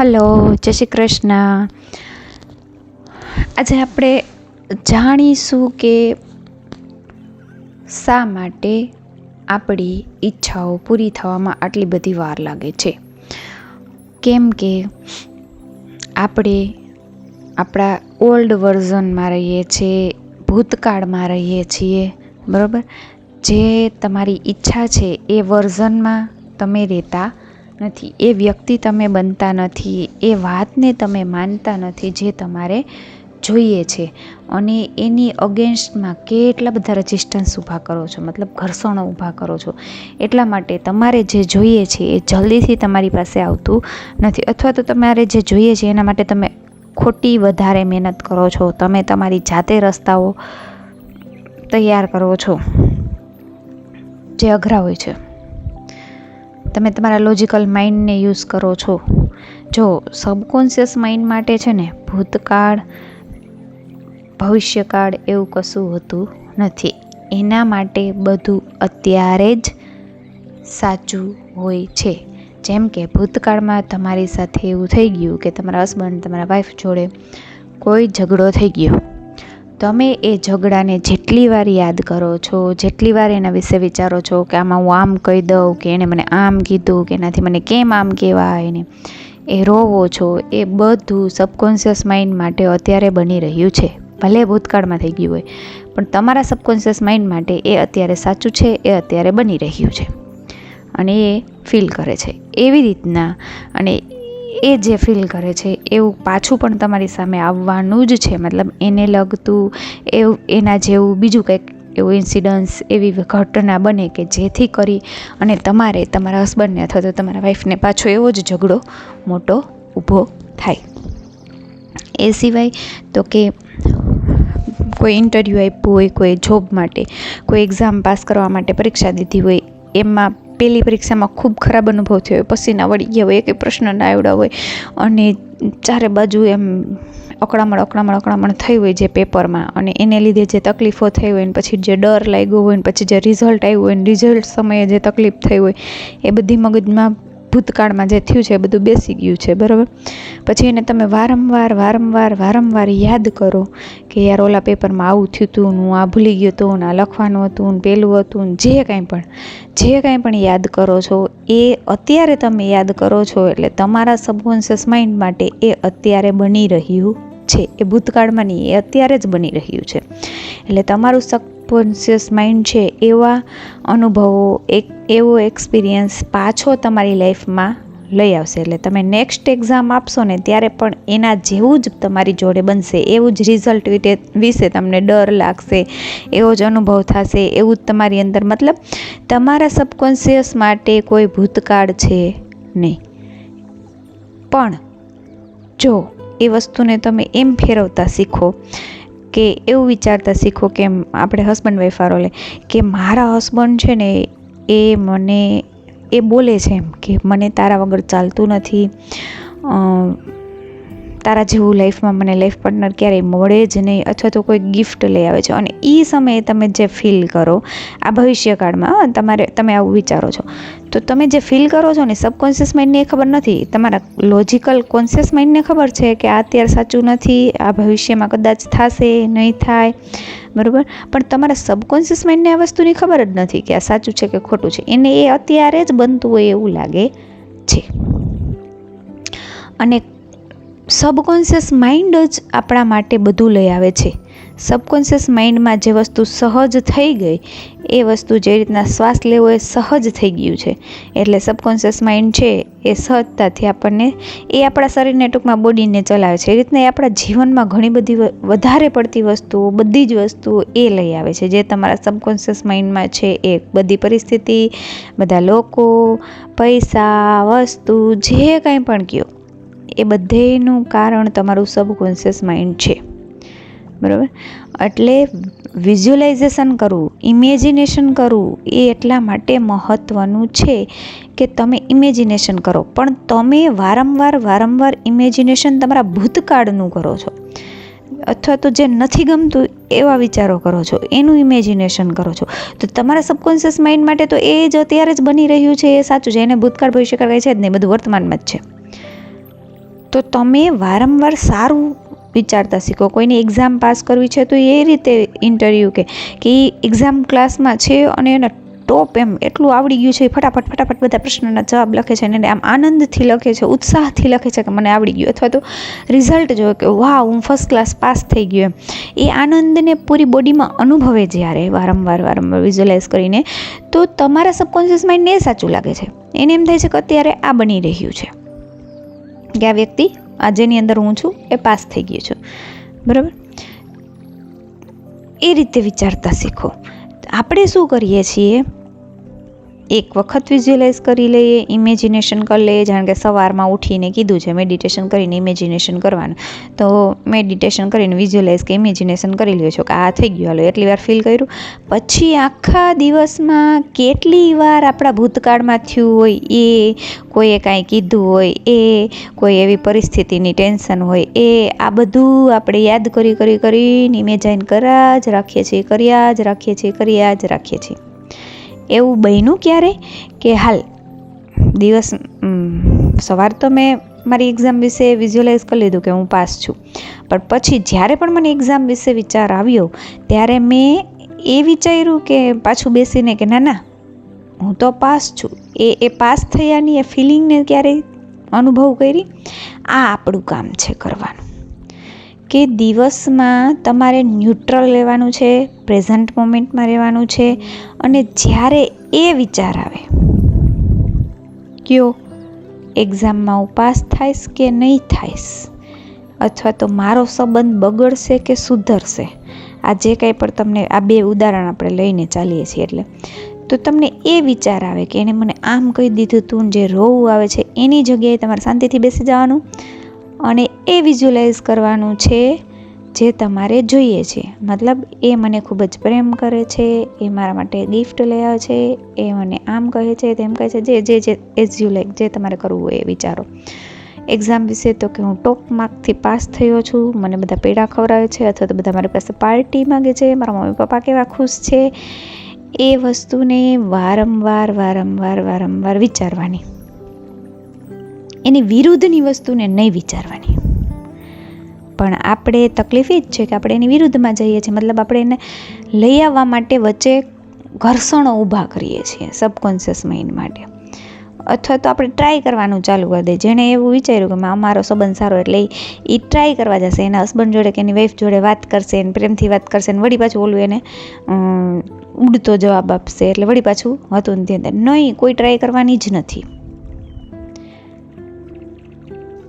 Hello, જય શ્રી કૃષ્ણ. આજે આપણે જાણીશું કે શા માટે આપણી ઈચ્છાઓ પૂરી થવામાં આટલી બધી વાર લાગે છે. કેમ કે આપણે આપણા ઓલ્ડ વર્ઝનમાં રહીએ છીએ, ભૂતકાળમાં રહીએ છીએ, બરાબર? જે તમારી ઈચ્છા છે એ વર્ઝનમાં તમે રહેતા નથી. એ વ્યક્તિ તમે બનતા નથી. એ વાતને તમે માનતા નથી જે તમારે જોઈએ છે. અને એની અગેન્સ્ટમાં કેટલા બધા રજિસ્ટન્સ ઊભા કરો છો? મતલબ ઘર્ષણો ઊભા કરો છો. એટલા માટે તમારે જે જોઈએ છે એ જલ્દીથી તમારી પાસે આવતું નથી. અથવા તો તમારે જે જોઈએ છે એના માટે તમે ખોટી વધારે મહેનત કરો છો. તમે તમારી જાતે રસ્તાઓ તૈયાર કરો છો. જે અઘરા હોય છે. તમે તમારા લોજિકલ માઇન્ડને યુઝ કરો છો. જો સબકોન્શિયસ માઇન્ડ માટે છે ને, ભૂતકાળ, ભવિષ્યકાળ એવું કશું હોતું નથી. એના માટે બધું અત્યારે જ સાચું હોય છે. જેમ કે ભૂતકાળમાં તમારી સાથે એવું થઈ ગયું કે તમારા હસબન્ડ તમારા વાઈફ જોડે કોઈ ઝઘડો થઈ ગયો. તમે એ ઝઘડાને જેટલી વાર યાદ કરો છો, જેટલી વાર એના વિશે વિચારો છો કે આમાં હું આમ કહી દઉં કે એણે મને આમ કીધું કે એનાથી મને કેમ આમ કહેવાય ને, એ રોવો છો, એ બધું સબકોન્શિયસ માઇન્ડ માટે અત્યારે બની રહ્યું છે. ભલે ભૂતકાળમાં થઈ ગયું હોય, પણ તમારા સબકોન્શિયસ માઇન્ડ માટે એ અત્યારે સાચું છે, એ અત્યારે બની રહ્યું છે. અને એ ફીલ કરે છે. એવી રીતના અને એ જે ફીલ કરે છે, એવું પાછું પણ તમારી સામે આવવાનું જ છે. મતલબ એને લગતું, એવું, એના જેવું બીજું કંઈક એવું ઇન્સિડન્સ એવી ઘટના બને કે જેથી કરી અને તમારે તમારા હસબન્ડને અથવા તો તમારા વાઈફને પાછો એવો જ ઝઘડો મોટો ઊભો થાય. એ સિવાય તો કે કોઈ ઇન્ટરવ્યૂ આપ્યું હોય, કોઈ જોબ માટે, કોઈ એક્ઝામ પાસ કરવા માટે પરીક્ષા દીધી હોય, એમાં પહેલી પરીક્ષામાં ખૂબ ખરાબ અનુભવ થયો. પસીના વળી ગયા હોય એક પ્રશ્ન ના આવડ્યા હોય. અને ચારે બાજુ એમ અકળામણ અકળામણ અકળામણ થઈ હોય જે પેપરમાં. અને એને લીધે જે તકલીફો થઈ હોય ને પછી જે ડર લાગ્યો હોય ને પછી જે રિઝલ્ટ આવ્યું હોય ને રિઝલ્ટ સમયે જે તકલીફ થઈ હોય, એ બધી મગજમાં ભૂતકાળમાં જે થયું છે એ બધું બેસી ગયું છે, બરાબર? પછી એને તમે વારંવાર વારંવાર વારંવાર યાદ કરો કે યાર ઓલા પેપરમાં આવું થયું હતું હું આ ભૂલી ગયો હતો ને આ લખવાનું હતું ને પેલું હતું ને જે કાંઈ પણ, જે કાંઈ પણ યાદ કરો છો, એ અત્યારે તમે યાદ કરો છો એટલે તમારા સબકોન્શિયસ માઇન્ડ માટે એ અત્યારે બની રહ્યું છે, એ ભૂતકાળમાં નહીં, એ અત્યારે જ બની રહ્યું છે. એટલે તમારું સબકોન્શિયસ માઇન્ડ છે એવા અનુભવો, એક, એવો એક્સપિરિયન્સ પાછો તમારી લાઈફમાં લઈ આવશે. એટલે તમે નેક્સ્ટ એક્ઝામ આપશો ને ત્યારે પણ એના જેવું જ તમારી જોડે બનશે. એવું જ રિઝલ્ટ વિશે તમને ડર લાગશે, એવો જ અનુભવ થશે, એવું જ તમારી અંદર મતલબ તમારા સબકોન્શિયસ માટે કોઈ ભૂતકાળ છે નહીં. પણ જો એ વસ્તુને તમે એમ ફેરવતા શીખો કે એવું વિચારતા શીખો કે આપણે હસબન્ડ વાઈફ વારો લે કે મારા હસબન્ડ છે ને, એ મને, એ બોલે છે એમ કે મને તારા વગર ચાલતું નથી. તારા જેવું લાઈફમાં મને લાઈફ પાર્ટનર ક્યારેય મળે જ નહીં અથવા તો કોઈ ગિફ્ટ લઈ આવે છે. અને એ સમયે તમે જે ફીલ કરો, આ ભવિષ્યકાળમાં તમારે, તમે આવું વિચારો છો. તો તમે જે ફીલ કરો છો ને સબકોન્શિયસ માઇન્ડને એ ખબર નથી. તમારા લોજિકલ કોન્શિયસ માઇન્ડને ખબર છે કે આ અત્યારે સાચું નથી, આ ભવિષ્યમાં કદાચ થશે, નહીં થાય, બરાબર? પણ તમારા સબકોન્શિયસ માઇન્ડને આ વસ્તુની ખબર જ નથી કે આ સાચું છે કે ખોટું છે. એને એ અત્યારે જ બનતું હોય એવું લાગે છે. અને સબકોન્શિયસ માઇન્ડ જ આપણા માટે બધું લઈ આવે છે. સબકોન્શિયસ માઇન્ડમાં જે વસ્તુ સહજ થઈ ગઈ, એ વસ્તુ જે રીતના શ્વાસ લેવો એ સહજ થઈ ગયું છે. એટલે સબકોન્શિયસ માઇન્ડ છે, એ સહજતાથી આપણને, એ આપણા શરીરને ટૂંકમાં બોડીને ચલાવે છે. એ રીતના એ આપણા જીવનમાં ઘણી બધી વધારે પડતી વસ્તુઓ, બધી જ વસ્તુઓ એ લઈ આવે છે. જે તમારા સબકોન્શિયસ માઇન્ડમાં છે, એ બધી પરિસ્થિતિ, બધા લોકો, પૈસા, વસ્તુ, જે કાંઈ પણ કહો એ બધેનું કારણ તમારું સબકોન્શિયસ માઇન્ડ છે. બરાબર? એટલે વિઝ્યુલાઇઝેશન કરવું ઇમેજિનેશન કરવું એ એટલા માટે મહત્ત્વનું છે કે તમે ઇમેજિનેશન કરો. પણ તમે વારંવાર વારંવાર ઇમેજિનેશન તમારા ભૂતકાળનું કરો છો. અથવા તો જે નથી ગમતું એવા વિચારો કરો છો, એનું ઇમેજિનેશન કરો છો. તો તમારા સબકોન્શિયસ માઇન્ડ માટે તો એ જ અત્યારે જ બની રહ્યું છે, એ સાચું છે. એને ભૂતકાળ, ભવિષ્યકાળ કહે છે જ નહીં, બધું વર્તમાનમાં જ છે. તો તમે વારંવાર સારું વિચારતા શીખો. કોઈને એક્ઝામ પાસ કરવી છે તો એ રીતે ઇન્ટરવ્યૂ કે કે એ એક્ઝામ ક્લાસમાં છે અને એને ટોપ એમ એટલું આવડી ગયું છે ફટાફટ ફટાફટ બધા પ્રશ્નના જવાબ લખે છે અને આમ આનંદથી લખે છે, ઉત્સાહથી લખે છે કે મને આવડી ગયું. અથવા તો રિઝલ્ટ જોયો કે વાહ હું ફર્સ્ટ ક્લાસ પાસ થઈ ગયો. એમ. એ આનંદને પૂરી બોડીમાં અનુભવે જ્યારે વારંવાર વારંવાર વિઝ્યુલાઇઝ કરીને, તો તમારા સબકોન્શિયસ માઇન્ડને સાચું લાગે છે. એને એમ થાય છે કે અત્યારે આ બની રહ્યું છે. કે આ વ્યક્તિ આ જેની અંદર હું છું, એ પાસ થઈ ગયો છું. બરાબર? એ રીતે વિચારતા શીખો. આપણે શું કરીએ છીએ? એક વખત વિઝ્યુઅલાઇઝ કરી લઈએ ઇમેજિનેશન કરી લઈએ, જાણ કે સવારમાં ઉઠીને કીધું છે મેડિટેશન કરીને ઇમેજિનેશન કરવાનું. તો મેડિટેશન કરીને વિઝ્યુઅલાઇઝ કે ઇમેજિનેશન કરી લ્યો. છો કે આ થઈ ગયું, હાલો એટલી વાર ફીલ કર્યું. પછી આખા દિવસમાં કેટલી વાર આપણા ભૂતકાળમાં થયું હોય, એ કોઈએ કાંઈ કીધું હોય, એ કોઈ એવી પરિસ્થિતિની ટેન્શન હોય, એ આ બધું આપણે યાદ કરી કરી, કરીને ઇમેજાઇન કર્યા જ રાખીએ છીએ, કર્યા જ રાખીએ છીએ, કર્યા જ રાખીએ છીએ. એવું બન્યું ક્યારે? કે હાલ, દિવસ સવાર તો મેં મારી એક્ઝામ વિશે વિઝ્યુઅલાઇઝ કરી લીધું કે હું પાસ છું. પણ પછી જ્યારે પણ મને એક્ઝામ વિશે વિચાર આવ્યો, ત્યારે મેં એ વિચાર્યું કે પાછું બેસીને કે ના ના, હું તો પાસ છું. એ એ પાસ થયાની એ ફિલિંગને ક્યારેય અનુભવ કરી? આ આપણું કામ છે કરવાનું. કે દિવસમાં તમારે ન્યુટ્રલ રહેવાનું છે પ્રેઝન્ટ મોમેન્ટમાં રહેવાનું છે અને જ્યારે એ વિચાર આવે, કયો એક્ઝામમાં હું પાસ થાઈશ કે નહીં થાઈશ? અથવા તો મારો સંબંધ બગડશે કે સુધરશે? આ જે કાંઈ પણ તમને આ બે ઉદાહરણ આપણે લઈને ચાલીએ છીએ એટલે. તો તમને એ વિચાર આવે કે એને મને આમ કહી દીધું તું જે રોવું આવે છે, એની જગ્યાએ તમારે શાંતિથી બેસી જવાનું. અને એ વિઝ્યુલાઇઝ કરવાનું છે જે તમારે જોઈએ છે. મતલબ એ મને ખૂબ જ પ્રેમ કરે છે, એ મારા માટે ગિફ્ટ લઈ આવે છે, એ મને આમ કહે છે, તેમ કહે છે, જે જે જે એઝ યુ લાઈક જે તમારે કરવું હોય એ વિચારો. એક્ઝામ વિશે તો કે હું ટોપ માર્કથી પાસ થયો છું, મને બધા પેડા ખવડાવે છે, અથવા તો બધા મારી પાસે પાર્ટી માગે છે, મારા મમ્મી પપ્પા કેવા ખુશ છે, એ વસ્તુને વારંવાર વારંવાર વારંવાર વિચારવાની. એની વિરુદ્ધની વસ્તુને નહીં વિચારવાની. પણ આપણે તકલીફ એ જ છે કે આપણે એની વિરુદ્ધમાં જઈએ છીએ. મતલબ આપણે એને લઈ આવવા માટે વચ્ચે ઘર્ષણો ઊભા કરીએ છીએ સબકોન્શિયસ માઇન્ડ માટે. અથવા તો આપણે ટ્રાય કરવાનું ચાલુ કરી દઈએ. જેણે એવું વિચાર્યું કે અમારો સંબંધ સારો એટલે એ ટ્રાય કરવા જશે. એના હસબન્ડ જોડે કે એની વાઈફ જોડે વાત કરશે એને પ્રેમથી વાત કરશે ને વળી પાછું ઓલું એને ઉડતો જવાબ આપશે. એટલે વળી પાછું હતું નથી નહીં, કોઈ ટ્રાય કરવાની જ નથી.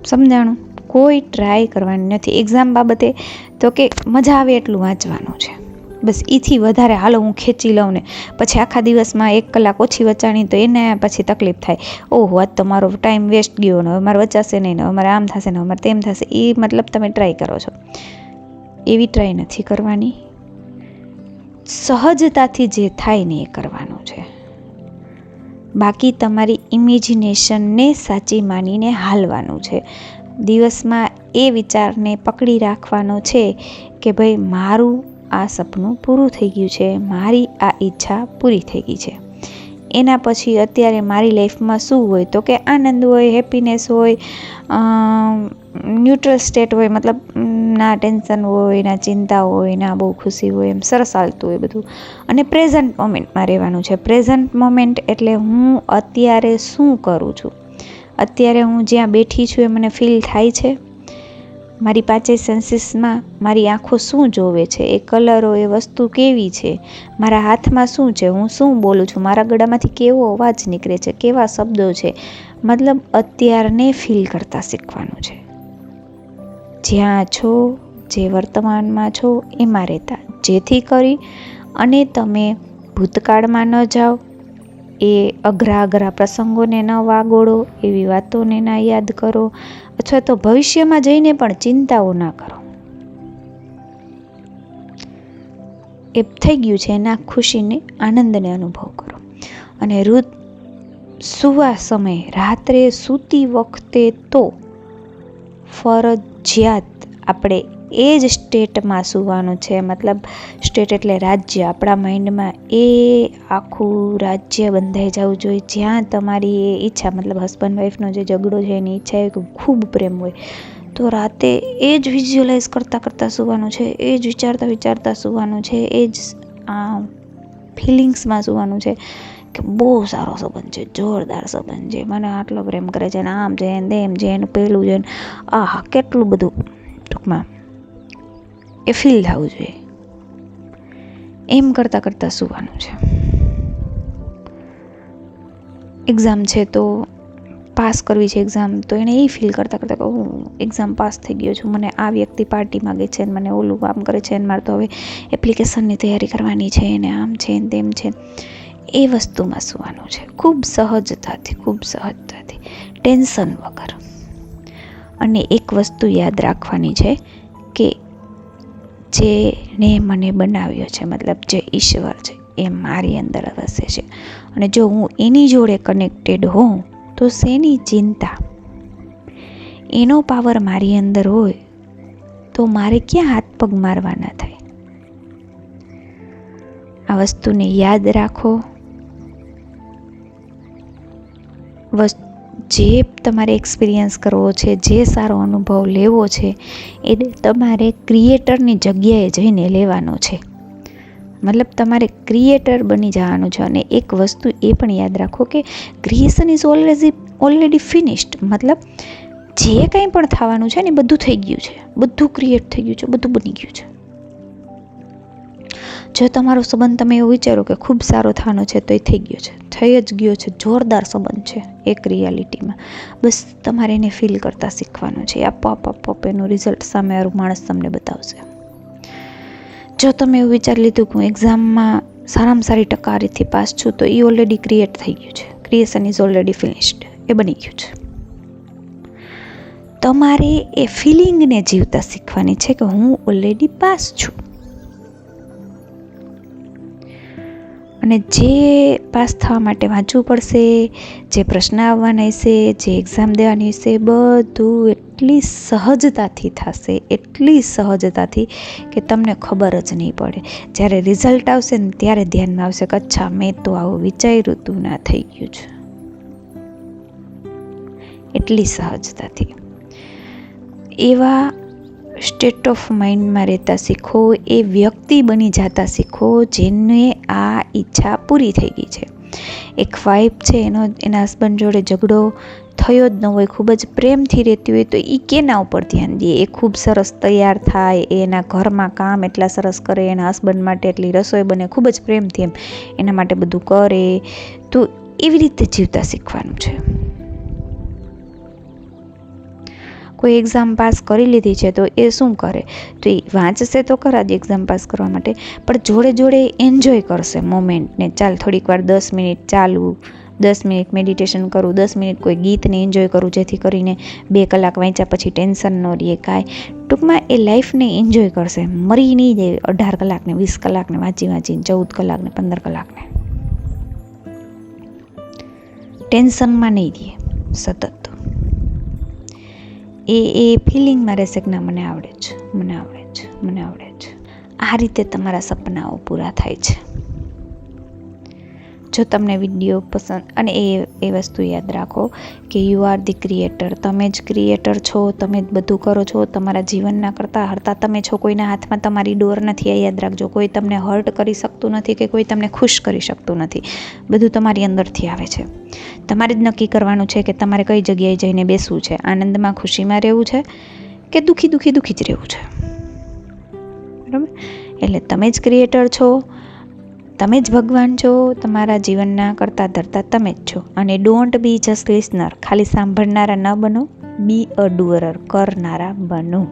સમજાણું? કોઈ ટ્રાય કરવાની નથી. એક્ઝામ બાબતે તો કે મજા આવે એટલું વાંચવાનું છે. બસ એથી વધારે હાલો હું ખેંચી લઉં ને. પછી આખા દિવસમાં એક કલાક ઓછી વચાણી તો એને પછી તકલીફ થાય. ઓહો, આજ તો મારો ટાઈમ વેસ્ટ ગયો ને. હવે વચાશે નહીં ને. હવે મારે આમ થશે ને. અમારે મારે તેમ થશે. એ મતલબ તમે ટ્રાય કરો છો. એવી ટ્રાય નથી કરવાની. સહજતાથી જે થાય ને એ કરવાનું. બાકી તમારી ઇમેજિનેશનને સાચી માનીને હાલવાનું છે. દિવસમાં એ વિચારને પકડી રાખવાનો છે કે ભાઈ મારું આ સપનું પૂરું થઈ ગયું છે, મારી આ ઈચ્છા પૂરી થઈ ગઈ છે. એના પછી અત્યારે મારી લાઈફમાં શું હોય તો કે આનંદ હોય, હેપીનેસ હોય ન્યુટ્રલ સ્ટેટ હોય, મતલબ ના ટેન્શન હોય ના ચિંતા હોય ના બહુ ખુશી હોય, એમ સરસ હાલતું હોય બધું. અને પ્રેઝન્ટ મોમેન્ટમાં રહેવાનું છે. પ્રેઝન્ટ મોમેન્ટ એટલે હું અત્યારે શું કરું છું? અત્યારે હું જ્યાં બેઠી છું એ મને ફીલ થાય છે? મારી પાંચેય સેન્સીસમાં મારી આંખો શું જોવે છે? એ કલરો, એ વસ્તુ કેવી છે? મારા હાથમાં શું છે? હું શું બોલું છું? મારા ગળામાંથી કેવો અવાજ નીકળે છે? કેવા શબ્દો છે? મતલબ અત્યારને ફીલ કરતાં શીખવાનું છે. જ્યાં છો, જે વર્તમાનમાં છો, એમાં રહેતા. જેથી કરી અને તમે ભૂતકાળમાં ન જાઓ. એ અઘરા અઘરા પ્રસંગોને ન વાગોળો, એવી વાતોને ના યાદ કરો, અથવા તો ભવિષ્યમાં જઈને પણ ચિંતાઓ ના કરો. એ થઈ ગયું છે, એના ખુશીને, આનંદને અનુભવ કરો. અને ઋત સુવા સમયે રાત્રે સૂતી વખતે તો ફરજિયાત આપણે એ જ સ્ટેટમાં સૂવાનું છે. મતલબ સ્ટેટ એટલે રાજ્ય. આપણા માઇન્ડમાં એ આખું રાજ્ય બંધાઈ જવું જોઈએ. જ્યાં તમારી એ ઈચ્છા, મતલબ હસબન્ડ વાઈફનો જે ઝઘડો છે, એની ઈચ્છા એ ખૂબ પ્રેમ હોય, તો રાતે એ જ વિઝ્યુઅલાઇઝ કરતાં કરતાં સૂવાનું છે, એ જ વિચારતા વિચારતા સૂવાનું છે, એ જ, આ, ફિલિંગ્સમાં સૂવાનું છે. કે બહુ સારો સંબંધ છે, જોરદાર સંબંધ છે. મને આટલો પ્રેમ કરે છે ને આમ છે ને તેમ છે ને પેલું છે ને, આહા, કેટલું બધું ટૂંકમાં એ ફીલ થવું જોઈએ. એમ કરતાં કરતાં સૂવાનું છે. એક્ઝામ છે તો પાસ કરવી છે એક્ઝામ તો એણે એ ફીલ કરતાં કરતાં કે હું એક્ઝામ પાસ થઈ ગયો છું. મને આ વ્યક્તિ પાર્ટી માગે છે ને મને ઓલું કામ કરે છે ને મારે તો હવે એપ્લિકેશનની તૈયારી કરવાની છે ને આમ છે ને તેમ છે. એ વસ્તુમાં સૂવાનું છે. ખૂબ સહજતાથી ખૂબ સહજતાથી. ટેન્શન વગર. અને એક વસ્તુ યાદ રાખવાની છે કે જેને મને બનાવ્યો છે, મતલબ જે ઈશ્વર છે, એ મારી અંદર વસે છે. અને જો હું એની જોડે કનેક્ટેડ હોઉં, તો શેની ચિંતા? એનો પાવર મારી અંદર હોય, તો મારે ક્યાં હાથ પગ મારવાના થાય? આ વસ્તુને યાદ રાખો. જે તમારે એક્સપિરિયન્સ કરવો છે, જે સારો અનુભવ લેવો છે, એ તમારે ક્રિએટરની જગ્યાએ જઈને લેવાનો છે. મતલબ તમારે ક્રિએટર બની જવાનું છે અને એક વસ્તુ એ પણ યાદ રાખો કે creation is already already finished મતલબ જે કંઈ પણ થવાનું છે ને બધું થઈ ગયું છે. બધું ક્રિએટ થઈ ગયું છે, બધું બની ગયું છે. જો તમારો સંબંધ તમે એવું વિચારો કે ખૂબ સારો થવાનો છે તો એ થઈ ગયો છે. થઈ જ ગયો છે. જોરદાર સંબંધ છે એક રિયાલિટીમાં બસ તમારે એને ફીલ કરતાં શીખવાનું છે. આપોઆપ આપોઆપ એનું રિઝલ્ટ સામેવાળું માણસ તમને બતાવશે. જો તમે એવું વિચારી લીધું કે હું એક્ઝામમાં સારામાં સારી ટકારીથી પાસ છું, તો એ ઓલરેડી ક્રિએટ થઈ ગયું છે. ક્રિએશન ઇઝ ઓલરેડી ફિનિશ્ડ એ બની ગયું છે. તમારે એ ફિલિંગને જીવતા શીખવાની છે કે હું ઓલરેડી પાસ છું. અને જે પાસ થવા માટે વાંચવું પડશે, જે પ્રશ્ન આવવાના હશે, જે એક્ઝામ દેવાની હશે, બધું એટલી સહજતાથી થશે, એટલી સહજતાથી કે તમને ખબર જ નહીં પડે. જ્યારે રિઝલ્ટ આવશે ને ત્યારે ધ્યાનમાં આવશે કે અચ્છા, મેં તો આવું વિચાર્યું, તું ના થઈ ગયું છે. એટલી સહજતાથી. એવા સ્ટેટ ઓફ માઇન્ડમાં રહેતા શીખો, એ વ્યક્તિ બની જતા શીખો જેને આ ઈચ્છા પૂરી થઈ ગઈ છે. એક વાઇફ છે, એનો, એના હસબન્ડ જોડે ઝઘડો થયો જ ન હોય, ખૂબ જ પ્રેમથી રહેતી હોય, તો એ કેના ઉપર ધ્યાન દે? એ ખૂબ સરસ તૈયાર થાય એના ઘરમાં કામ એટલા સરસ કરે, એના હસબન્ડ માટે એટલી રસોઈ બને, ખૂબ જ પ્રેમથી એમ. એના માટે બધું કરે, તો એવી રીતે જીવતા શીખવાનું છે. કોઈ એક્ઝામ પાસ કરી લીધી છે, તો એ શું કરે? તો એ વાંચશે તો ખરા જ એક્ઝામ પાસ કરવા માટે, પણ જોડે જોડે એન્જોય કરશે મોમેન્ટને ચાલ થોડીક વાર દસ મિનિટ ચાલવું, દસ મિનિટ મેડિટેશન કરું, દસ મિનિટ કોઈ ગીતને એન્જોય કરું, જેથી કરીને બે કલાક વાંચ્યા પછી ટેન્શન ન રહીએ કાંઈ. ટૂંકમાં એ લાઈફને એન્જોય કરશે. મરી નહીં જાય અઢાર કલાકને, વીસ કલાકને, વાંચી વાંચીને, ચૌદ કલાકને, પંદર કલાકને. ટેન્શનમાં નહીં રહે સતત. એ એ ફિલિંગમાં રહેશે કે ના, મને આવડે છે, મને આવડે છે, મને આવડે છે. આ રીતે તમારા સપનાઓ પૂરા થાય છે. જો તમને વીડિયો પસંદ અને એ એ વસ્તુ યાદ રાખો કે યુ આર ધી ક્રિએટર તમે જ ક્રિએટર છો, તમે જ બધું કરો છો, તમારા જીવનના કરતાં હરતા તમે છો, કોઈના હાથમાં તમારી ડોર નથી એ યાદ રાખજો. કોઈ તમને હર્ટ કરી શકતું નથી કે કોઈ તમને ખુશ કરી શકતું નથી. બધું તમારી અંદરથી આવે છે. તમારે જ નક્કી કરવાનું છે કે તમારે કઈ જગ્યાએ જઈને બેસવું છે. આનંદમાં, ખુશીમાં રહેવું છે કે દુઃખી દુઃખી દુઃખી જ રહેવું છે? બરાબર? એટલે તમે જ ક્રિએટર છો તમે જ ભગવાન છો, તમારા જીવનના કરતાં ધરતા તમે જ છો. અને ડોન્ટ બી જસ્ટ લિસનર ખાલી સાંભળનારા ન બનો બી અ ડુઅરર કરનારા બનો.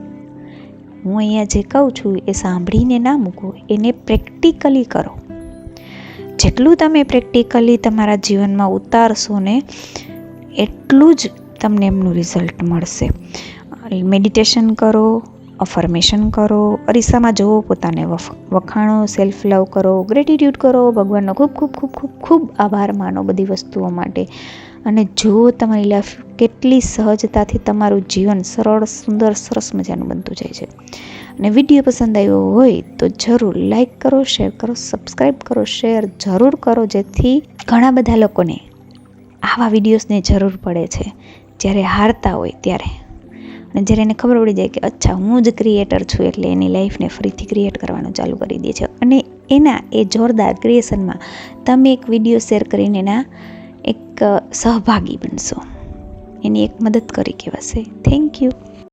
હું અહીંયા જે કહું છું, એ સાંભળીને ના મૂકો, એને પ્રેક્ટિકલી કરો. જેટલું તમે પ્રેક્ટિકલી તમારા જીવનમાં ઉતારશો ને, એટલું જ તમને એમનું રિઝલ્ટ મળશે. મેડિટેશન કરો અફર્મેશન કરો, અરીસામાં જુઓ પોતાને વખાણો સેલ્ફ લવ કરો ગ્રેટિટ્યૂડ કરો, ભગવાનનો ખૂબ ખૂબ ખૂબ ખૂબ ખૂબ આભાર માનો બધી વસ્તુઓ માટે. અને જુઓ તમારી લાઈફ કેટલી સહજતાથી તમારું જીવન સરળ, સુંદર, સરસ મજાનું બનતું જાય છે. અને વીડિયો પસંદ આવ્યો હોય તો જરૂર લાઈક કરો શેર કરો સબસ્ક્રાઈબ કરો શેર જરૂર કરો, જેથી ઘણા બધા લોકોને આવા વિડીયોઝની જરૂર પડે છે. જ્યારે હારતા હોય ત્યારે. અને જ્યારે એને ખબર પડી જાય કે, અચ્છા, હું જ ક્રિએટર છું એટલે એની લાઈફને ફરીથી ક્રિએટ કરવાનું ચાલુ કરી દે છે. અને એના એ જોરદાર ક્રિએશનમાં તમે એક વીડિયો શેર કરીને એના એક સહભાગી બનશો. એની એક મદદ કરી કહેવાશે. Thank you